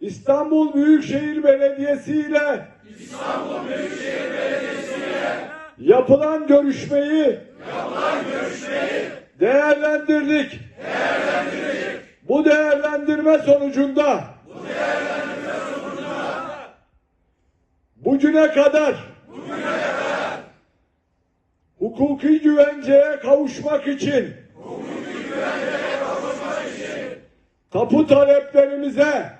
İstanbul Büyükşehir Belediyesi ile İstanbul Büyükşehir Belediyesi ile yapılan görüşmeyi yapılan görüşmeyi değerlendirdik. Değerlendirdik. Bu değerlendirme sonucunda bu değerlendirme sonucunda bugüne kadar bugüne kadar hukuki güvenceye kavuşmak için hukuki güvenceye kavuşmak için tapu taleplerimize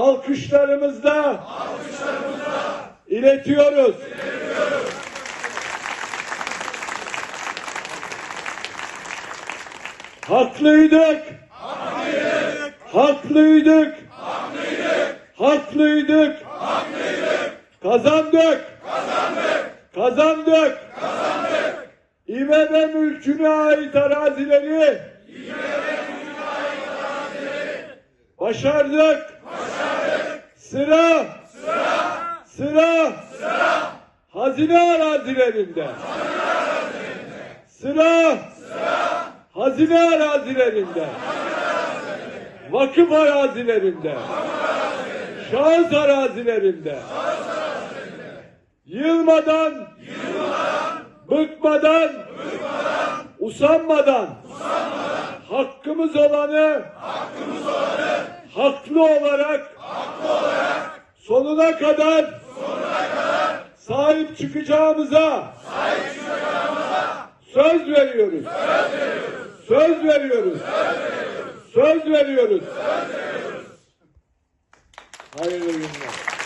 alkışlarımızla iletiyoruz. Haklıydık. Haklıydık. Haklıydık. Kazandık. Kazandık. İBB mülküne ait arazileri başardık. Sıra. Sıra. Hazine arazilerinde. Sıra. Hazine arazilerinde. Vakıf arazilerinde. Şahıs arazilerinde. Yılmadan, bıkmadan, usanmadan, hakkımız olanı, haklı olarak, sonuna kadar, sahip çıkacağımıza, söz veriyoruz. Söz veriyoruz. Söz veriyoruz. Hayırlı günler.